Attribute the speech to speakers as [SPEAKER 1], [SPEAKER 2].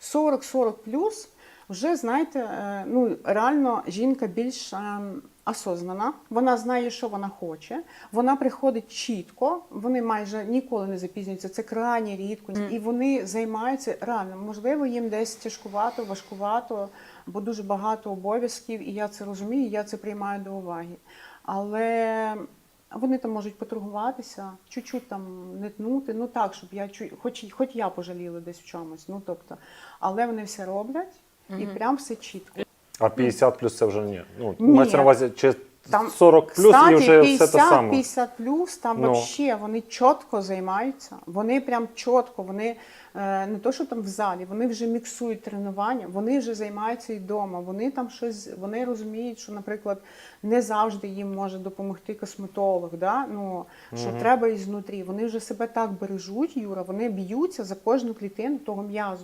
[SPEAKER 1] 40-40 плюс вже знаєте, е, ну реально жінка більш е, осознана. Вона знає, що вона хоче. Вона приходить чітко. Вони майже ніколи не запізнюються. Це крайні рідко, і вони займаються реально. Можливо, їм десь тяжкувато, важкувато, бо дуже багато обов'язків, і я це розумію. Я це приймаю до уваги. Але вони там можуть поторгуватися, чуть-чуть там не тнути, ну так, щоб я хоч, хоч я пожаліла десь в чомусь. Ну тобто, але вони все роблять і прям все чітко.
[SPEAKER 2] А 50 плюс це вже ні. Ну,
[SPEAKER 1] Ні.
[SPEAKER 2] мається на увазі, чи
[SPEAKER 1] Там,
[SPEAKER 2] 40 плюс
[SPEAKER 1] кстати,
[SPEAKER 2] і вже
[SPEAKER 1] 50,
[SPEAKER 2] все те саме.
[SPEAKER 1] 50 плюс, там
[SPEAKER 2] Ну.
[SPEAKER 1] вообще вони чітко займаються. Вони прям чітко, вони е, не то, що там в залі, вони вже міксують тренування, вони вже займаються і вдома. Вони там щось, вони розуміють, що, наприклад, не завжди їм може допомогти косметолог. Да? Ну, що треба і знутрі. Вони вже себе так бережуть, Юра, вони б'ються за кожну клітину того м'язу.